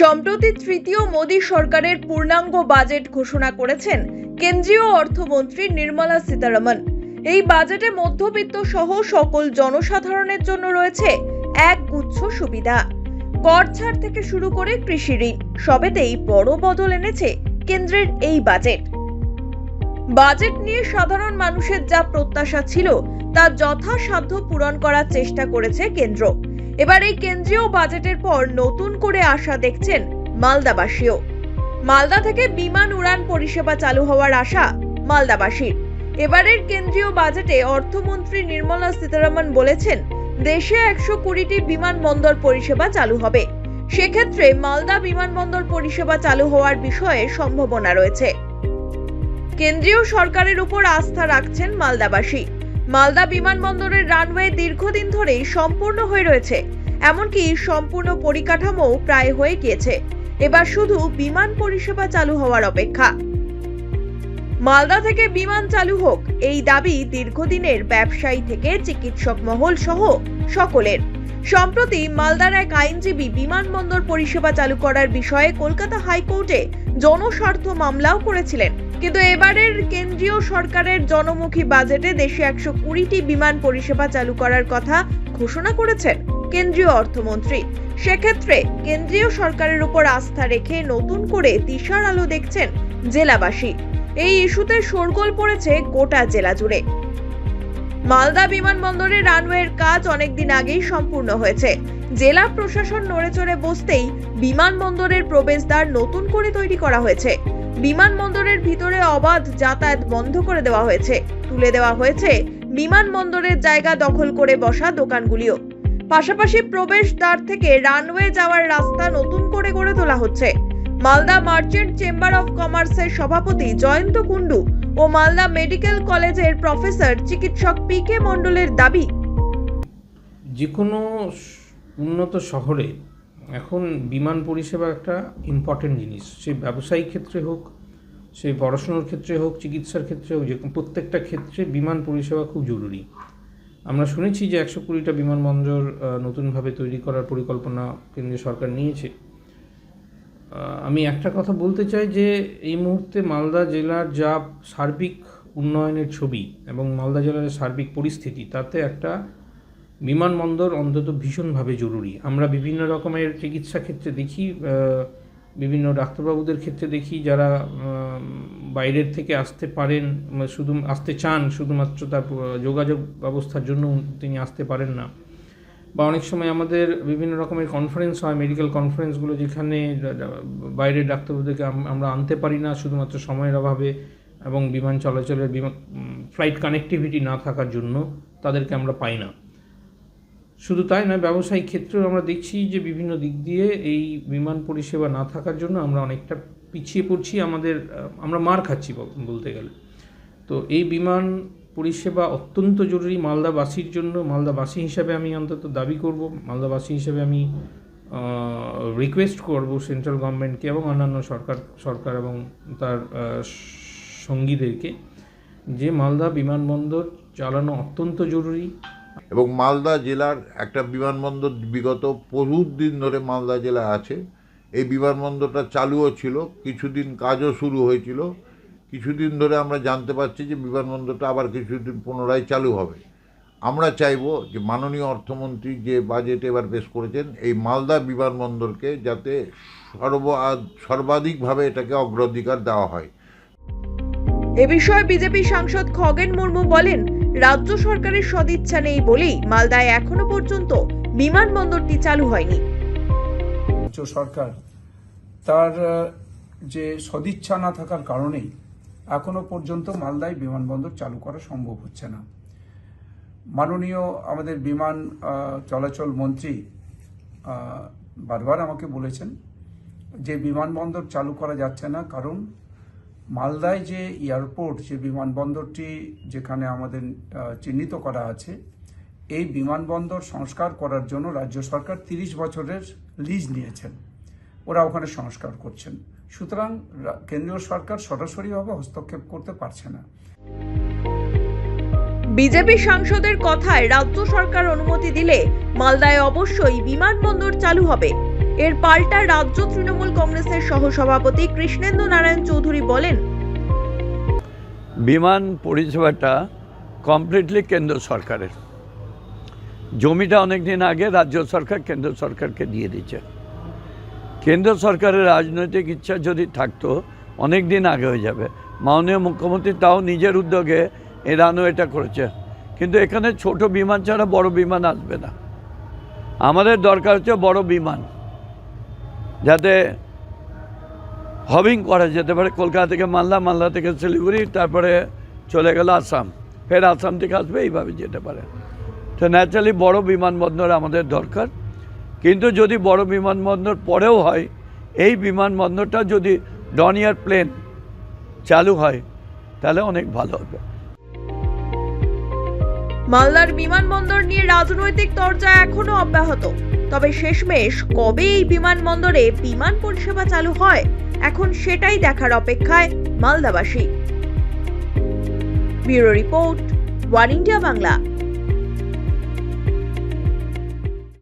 সম্প্রতি তৃতীয় মোদী সরকারের পূর্ণাঙ্গ বাজেট ঘোষণা করেছেন কেন্দ্রীয় অর্থমন্ত্রী নির্মলা সীতারামন। এই বাজেটে মধ্যবিত্ত সহ সকল জনসাধারণের জন্য রয়েছে এক গুচ্ছ সুবিধা। কর ছাড় থেকে শুরু করে কৃষি ঋণ, সবেতেই বড় বদল এনেছে কেন্দ্রের এই বাজেট। বাজেট নিয়ে সাধারণ মানুষের যা প্রত্যাশা ছিল, তা যথাসাধ্য পূরণ করার চেষ্টা করেছে কেন্দ্র। এবার এই কেন্দ্রীয় বাজেটের পর নতুন করে আশা দেখছেন মালদাবাসীও। মালদা থেকে বিমান উড়ান পরিষেবা চালু হওয়ার আশা মালদাবাসীর। এবারের কেন্দ্রীয় বাজেটে অর্থমন্ত্রী নির্মলা সীতারামন বলেছেন, দেশে একশো কুড়িটি বিমানবন্দর পরিষেবা চালু হবে। সেক্ষেত্রে মালদা বিমানবন্দর পরিষেবা চালু হওয়ার বিষয়ে সম্ভাবনা রয়েছে। কেন্দ্রীয় সরকারের উপর আস্থা রাখছেন মালদাবাসী। মালদা বিমানবন্দরের রানওয়ে দীর্ঘদিন ধরেই সম্পূর্ণ হয়ে রয়েছে। এমনকি সম্পূর্ণ পরিকাঠামো প্রায় হয়ে গিয়েছে। এবার শুধু বিমান পরিষেবা চালু হওয়ার অপেক্ষা। মালদা থেকে বিমান চালু হোক, এই দাবি দীর্ঘদিনের ব্যবসায়ী থেকে চিকিৎসক মহল সহ সকলের। সম্প্রতি মালদার এক আইনজীবী বিমানবন্দর পরিষেবা চালু করার বিষয়ে কলকাতা হাইকোর্টে জনস্বার্থ মামলাও করেছিলেন। কিন্তু এবারের কেন্দ্রীয় সরকারের জনমুখী বাজেটে দেশে একশো কুড়িটি বিমান পরিষেবা চালু করার কথা ঘোষণা করেছেন কেন্দ্রীয় অর্থমন্ত্রী। সেক্ষেত্রে কেন্দ্রীয় সরকারের উপর আস্থা রেখে নতুন করে দিশার আলো দেখছেন জেলাবাসী। এই ইস্যুতে শোরগোল পড়েছে গোটা জেলা জুড়ে। মালদা বিমানবন্দরে রানওয়ের কাজ অনেকদিন আগেই সম্পূর্ণ হয়েছে। জেলা প্রশাসন নড়েচড়ে বসতেই বিমানবন্দরের প্রবেশদ্বার নতুন করে তৈরি করা হয়েছে। বিমানবন্দরের ভিতরে অবাধ যাতায়াত বন্ধ করে দেওয়া হয়েছে। তুলে দেওয়া হয়েছে বিমানবন্দরের জায়গা দখল করে বসা দোকানগুলিও। পাশাপাশি প্রবেশদ্বার থেকে রানওয়ে যাওয়ার রাস্তা নতুন করে গড়ে তোলা হচ্ছে। মালদা মার্চেন্ট চেম্বার অফ কমার্সের সভাপতি জয়ন্ত কুন্ডু ও মালদা মেডিকেল কলেজের প্রফেসর চিকিৎসক পি কে মণ্ডলের দাবি যে কোনো উন্নত শহরে এখন বিমান পরিষেবা একটা ইম্পর্টেন্ট জিনিস। সে ব্যবসায়িক ক্ষেত্রে হোক সে পড়াশোনার ক্ষেত্রে হোক, চিকিৎসার ক্ষেত্রে হোক, যে প্রত্যেকটা ক্ষেত্রে বিমান পরিষেবা খুব জরুরি। আমরা শুনেছি যে একশো কুড়িটা বিমানবন্দর নতুনভাবে তৈরি করার পরিকল্পনা কেন্দ্রীয় সরকার নিয়েছে। আমি একটা কথা বলতে চাই যে, এই মুহূর্তে মালদা জেলার যা সার্বিক উন্নয়নের ছবি এবং মালদা জেলার সার্বিক পরিস্থিতি, তাতে একটা বিমানবন্দর অন্তত ভীষণভাবে জরুরি। আমরা বিভিন্ন রকমের চিকিৎসা ক্ষেত্রে দেখি বিভিন্ন ডাক্তারবাবুদের ক্ষেত্রে দেখি যারা বাইরের থেকে আসতে পারেন উম, শুধু আসতে চান শুধুমাত্র তার যোগাযোগ ব্যবস্থার জন্য তিনি আসতে পারেন না। বা অনেক সময় আমাদের বিভিন্ন রকমের কনফারেন্স হয় মেডিকেল কনফারেন্সগুলো যেখানে বাইরের ডাক্তারবাবুদেরকে আমরা আনতে পারি না শুধুমাত্র সময়ের অভাবে এবং বিমান চলাচলের বিমান ফ্লাইট কানেক্টিভিটি না থাকার জন্য তাদেরকে আমরা পাই না। শুধু তাই নয়, ব্যবসায়িক ক্ষেত্রেও আমরা দেখছি যে বিভিন্ন দিক দিয়ে এই বিমান পরিষেবা না থাকার জন্য আমরা অনেকটা পিছিয়ে পড়ছি, আমাদের, আমরা মার খাচ্ছি বলতে গেলে। তো এই বিমান পরিষেবা অত্যন্ত জরুরি মালদাবাসীর জন্য। মালদাবাসী হিসাবে আমি অন্তত দাবি করব, মালদাবাসী হিসাবে আমি রিকোয়েস্ট করব সেন্ট্রাল গভর্নমেন্টকে এবং অন্যান্য সরকার সরকার এবং তার সঙ্গীদেরকে যে মালদা বিমানবন্দর চালানো অত্যন্ত জরুরি। এবং মালদা জেলার একটা বিমানবন্দর বিগত প্রচুর দিন ধরে মালদা জেলা আছে। এই বিমানবন্দরটা চালুও ছিল, কিছুদিন কাজও শুরু হয়েছিল। কিছুদিন ধরে আমরা জানতে পারছি যে বিমানবন্দরটা আবার কিছুদিন পুনরায় চালু হবে। আমরা চাইব যে মাননীয় অর্থমন্ত্রী যে বাজেট এবার পেশ করেছেন, এই মালদা বিমানবন্দরকে যাতে সর্ব সর্বাধিকভাবে এটাকে অগ্রাধিকার দেওয়া হয়। এ বিষয়ে বিজেপি সাংসদ খগেন মুর্মু বলেন রাজ্য সরকারের সদিচ্ছা নেই বলেই মালদায় এখনও পর্যন্ত বিমানবন্দরটি চালু হয়নি। রাজ্য সরকার তার যে সদিচ্ছা না থাকার কারণেই এখনও পর্যন্ত মালদায় বিমানবন্দর চালু করা সম্ভব হচ্ছে না। মাননীয় আমাদের বিমান চলাচল মন্ত্রী বারবার আমাকে বলেছেন যে বিমানবন্দর চালু করা যাচ্ছে না কারণ মালদায় যে এয়ারপোর্ট, যে বিমানবন্দরটি যেখানে আমাদের চিহ্নিত করা আছে, এই বিমানবন্দর সংস্কার করার জন্য রাজ্য সরকার তিরিশ বছরের লিজ নিয়েছেন। ওরা ওখানে সংস্কার করছেন। সুতরাং কেন্দ্রীয় সরকার সরাসরিভাবে হস্তক্ষেপ করতে পারছে না। বিজেপি সাংসদের কথায় রাজ্য সরকার অনুমতি দিলে মালদায় অবশ্যই বিমানবন্দর চালু হবে। এর পাল্টা রাজ্য তৃণমূল কংগ্রেসের সহসভাপতি কৃষ্ণেন্দু নারায়ণ চৌধুরী বলেন, বিমান পরিষেবাটা কমপ্লিটলি কেন্দ্র সরকারের। জমিটা অনেক দিন আগে রাজ্য সরকার কেন্দ্র সরকারকে দিয়ে দিচ্ছে কেন্দ্র সরকারের রাজনৈতিক ইচ্ছা যদি থাকতো অনেক দিন আগে হয়ে যাবে। মাননীয় মুখ্যমন্ত্রী তাও নিজের উদ্যোগে এরানো এটা করেছে। কিন্তু এখানে ছোট বিমান ছাড়া বড় বিমান আসবে না। আমাদের দরকার হচ্ছে বড় বিমান। যাতে হবিং করা যেতে পারে। কলকাতা থেকে মালদা মালদা থেকে শিলিগুড়ি, তারপরে চলে গেল আসাম। ফের আসাম থেকে আসবে, এইভাবে যেতে পারে। তো ন্যাচারালি বড় বিমানবন্দর আমাদের দরকার। কিন্তু যদি বড় বিমানবন্দর পরেও হয়, এই বিমানবন্দরটা যদি ডনিয়ার প্লেন চালু হয়, তাহলে অনেক ভালো হবে। মালদার বিমানবন্দর নিয়ে রাজনৈতিক তরজা এখনও অব্যাহত। তবে শেষমেশ কবে এই বিমানবন্দরে বিমান পরিষেবা চালু হয়, এখন সেটাই দেখার অপেক্ষায় মালদাবাসী। Bureau report, one India Bangla.